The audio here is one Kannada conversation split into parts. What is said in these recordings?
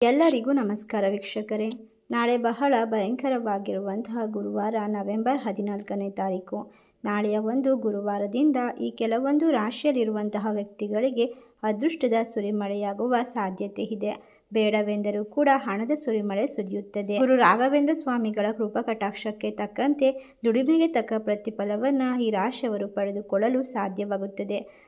ಎಲ್ಲರಿಗೂ ನಮಸ್ಕಾರ ವೀಕ್ಷಕರೇ. ನಾಳೆ ಬಹಳ ಭಯಂಕರವಾಗಿರುವಂತಹ ಗುರುವಾರ ನವೆಂಬರ್ ಹದಿನಾಲ್ಕನೇ ತಾರೀಕು. ನಾಳೆಯ ಒಂದು ಗುರುವಾರದಿಂದ ಈ ಕೆಲವೊಂದು ರಾಶಿಯಲ್ಲಿರುವಂತಹ ವ್ಯಕ್ತಿಗಳಿಗೆ ಅದೃಷ್ಟದ ಸುರಿಮಳೆಯಾಗುವ ಸಾಧ್ಯತೆ ಇದೆ. ಬೇಡವೆಂದರೂ ಕೂಡ ಹಣದ ಸುರಿಮಳೆ ಸುರಿಯುತ್ತದೆ. ಗುರು ರಾಘವೇಂದ್ರ ಸ್ವಾಮಿಗಳ ಕೃಪಾ ಕಟಾಕ್ಷಕ್ಕೆ ತಕ್ಕಂತೆ ದುಡಿಮೆಗೆ ತಕ್ಕ ಪ್ರತಿಫಲವನ್ನು ಈ ರಾಶಿಯವರು ಪಡೆದುಕೊಳ್ಳಲು ಸಾಧ್ಯವಾಗುತ್ತದೆ.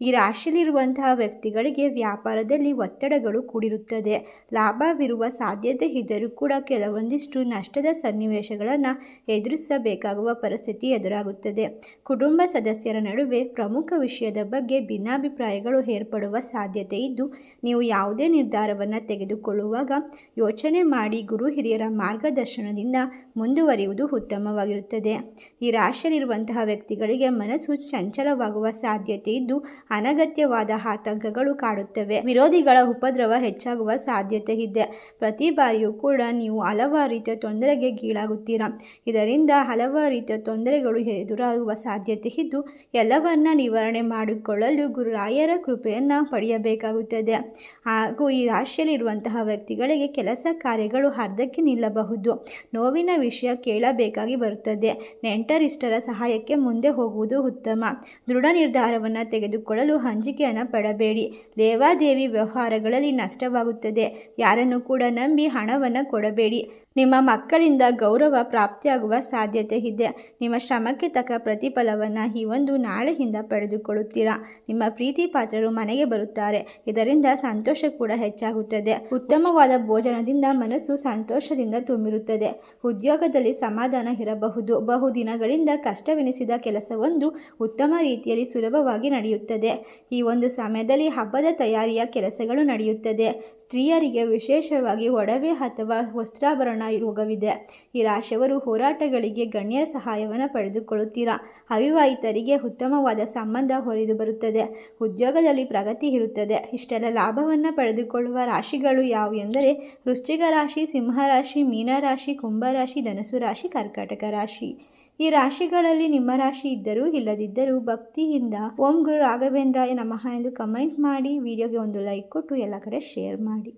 ಈ ರಾಶಿಯಲ್ಲಿರುವಂತಹ ವ್ಯಕ್ತಿಗಳಿಗೆ ವ್ಯಾಪಾರದಲ್ಲಿ ಒತ್ತಡಗಳು ಕೂಡಿರುತ್ತದೆ. ಲಾಭವಿರುವ ಸಾಧ್ಯತೆ ಇದ್ದರೂ ಕೂಡ ಕೆಲವೊಂದಿಷ್ಟು ನಷ್ಟದ ಸನ್ನಿವೇಶಗಳನ್ನು ಎದುರಿಸಬೇಕಾಗುವ ಪರಿಸ್ಥಿತಿ ಎದುರಾಗುತ್ತದೆ. ಕುಟುಂಬ ಸದಸ್ಯರ ನಡುವೆ ಪ್ರಮುಖ ವಿಷಯದ ಬಗ್ಗೆ ಭಿನ್ನಾಭಿಪ್ರಾಯಗಳು ಏರ್ಪಡುವ ಸಾಧ್ಯತೆ ಇದ್ದು, ನೀವು ಯಾವುದೇ ನಿರ್ಧಾರವನ್ನು ತೆಗೆದುಕೊಳ್ಳುವಾಗ ಯೋಚನೆ ಮಾಡಿ ಗುರು ಹಿರಿಯರ ಮಾರ್ಗದರ್ಶನದಿಂದ ಮುಂದುವರಿಯುವುದು ಉತ್ತಮವಾಗಿರುತ್ತದೆ. ಈ ರಾಶಿಯಲ್ಲಿರುವಂತಹ ವ್ಯಕ್ತಿಗಳಿಗೆ ಮನಸ್ಸು ಚಂಚಲವಾಗುವ ಸಾಧ್ಯತೆ ಇದ್ದು ಅನಗತ್ಯವಾದ ಆತಂಕಗಳು ಕಾಡುತ್ತವೆ. ವಿರೋಧಿಗಳ ಉಪದ್ರವ ಹೆಚ್ಚಾಗುವ ಸಾಧ್ಯತೆ ಇದೆ. ಪ್ರತಿ ಬಾರಿಯೂ ಕೂಡ ನೀವು ಹಲವಾರು ರೀತಿಯ ತೊಂದರೆಗೆ ಗೀಳಾಗುತ್ತೀರಾ? ಇದರಿಂದ ಹಲವಾರು ರೀತಿಯ ತೊಂದರೆಗಳು ಎದುರಾಗುವ ಸಾಧ್ಯತೆ ಇದ್ದು, ಎಲ್ಲವನ್ನ ನಿವಾರಣೆ ಮಾಡಿಕೊಳ್ಳಲು ಗುರುರಾಯರ ಕೃಪೆಯನ್ನು ಪಡೆಯಬೇಕಾಗುತ್ತದೆ. ಹಾಗೂ ಈ ರಾಶಿಯಲ್ಲಿರುವಂತಹ ವ್ಯಕ್ತಿಗಳಿಗೆ ಕೆಲಸ ಕಾರ್ಯಗಳು ಅರ್ಧಕ್ಕೆ ನಿಲ್ಲಬಹುದು. ನೋವಿನ ವಿಷಯ ಕೇಳಬೇಕಾಗಿ ಬರುತ್ತದೆ. ನೆಂಟರಿಷ್ಟರ ಸಹಾಯಕ್ಕೆ ಮುಂದೆ ಹೋಗುವುದು ಉತ್ತಮ. ದೃಢ ನಿರ್ಧಾರವನ್ನು ತೆಗೆದುಕೊಳ್ಳಲು ಹಂಚಿಕೆಯನ್ನು ಪಡಬೇಡಿ. ಲೇವಾದೇವಿ ವ್ಯವಹಾರಗಳಲ್ಲಿ ನಷ್ಟವಾಗುತ್ತದೆ. ಯಾರನ್ನು ಕೂಡ ನಂಬಿ ಹಣವನ್ನು ಕೊಡಬೇಡಿ. ನಿಮ್ಮ ಮಕ್ಕಳಿಂದ ಗೌರವ ಪ್ರಾಪ್ತಿಯಾಗುವ ಸಾಧ್ಯತೆ ಇದೆ. ನಿಮ್ಮ ಶ್ರಮಕ್ಕೆ ತಕ್ಕ ಪ್ರತಿಫಲವನ್ನು ಈ ಒಂದು ನಾಳೆಯಿಂದ ಪಡೆದುಕೊಳ್ಳುತ್ತೀರಾ? ನಿಮ್ಮ ಪ್ರೀತಿ ಪಾತ್ರರು ಮನೆಗೆ ಬರುತ್ತಾರೆ. ಇದರಿಂದ ಸಂತೋಷ ಕೂಡ ಹೆಚ್ಚಾಗುತ್ತದೆ. ಉತ್ತಮವಾದ ಭೋಜನದಿಂದ ಮನಸ್ಸು ಸಂತೋಷದಿಂದ ತುಂಬಿರುತ್ತದೆ. ಉದ್ಯೋಗದಲ್ಲಿ ಸಮಾಧಾನ ಇರಬಹುದು. ಬಹುದಿನಗಳಿಂದ ಕಷ್ಟವೆನಿಸಿದ ಕೆಲಸವೊಂದು ಉತ್ತಮ ರೀತಿಯಲ್ಲಿ ಸುಲಭವಾಗಿ ನಡೆಯುತ್ತದೆ. ಈ ಒಂದು ಸಮಯದಲ್ಲಿ ಹಬ್ಬದ ತಯಾರಿಯ ಕೆಲಸಗಳು ನಡೆಯುತ್ತದೆ. ಸ್ತ್ರೀಯರಿಗೆ ವಿಶೇಷವಾಗಿ ಒಡವೆ ಅಥವಾ ವಸ್ತ್ರಾಭರಣ ರೋಗವಿದೆ. ಈ ರಾಶಿಯವರು ಹೋರಾಟಗಳಿಗೆ ಗಣ್ಯರ ಸಹಾಯವನ್ನು ಪಡೆದುಕೊಳ್ಳುತ್ತೀರಾ? ಅವಿವಾಹಿತರಿಗೆ ಉತ್ತಮವಾದ ಸಂಬಂಧ ಹೊರಿದು ಬರುತ್ತದೆ. ಉದ್ಯೋಗದಲ್ಲಿ ಪ್ರಗತಿ ಇರುತ್ತದೆ. ಇಷ್ಟೆಲ್ಲ ಲಾಭವನ್ನು ಪಡೆದುಕೊಳ್ಳುವ ರಾಶಿಗಳು ಯಾವುವು ಎಂದರೆ, ವೃಶ್ಚಿಕ ರಾಶಿ ಸಿಂಹರಾಶಿ ಮೀನರಾಶಿ ಕುಂಭರಾಶಿ ಧನಸು ರಾಶಿ, ಕರ್ಕಾಟಕ ರಾಶಿ. ಈ ರಾಶಿಗಳಲ್ಲಿ ನಿಮ್ಮ ರಾಶಿ ಇದ್ದರೂ ಇಲ್ಲದಿದ್ದರೂ ಭಕ್ತಿಯಿಂದ ಓಂ ಗುರು ರಾಘವೇಂದ್ರಾಯ ನಮಃ ಎಂದು ಕಮೆಂಟ್ ಮಾಡಿ, ವಿಡಿಯೋಗೆ ಒಂದು ಲೈಕ್ ಕೊಟ್ಟು ಎಲ್ಲ ಕಡೆ ಶೇರ್ ಮಾಡಿ.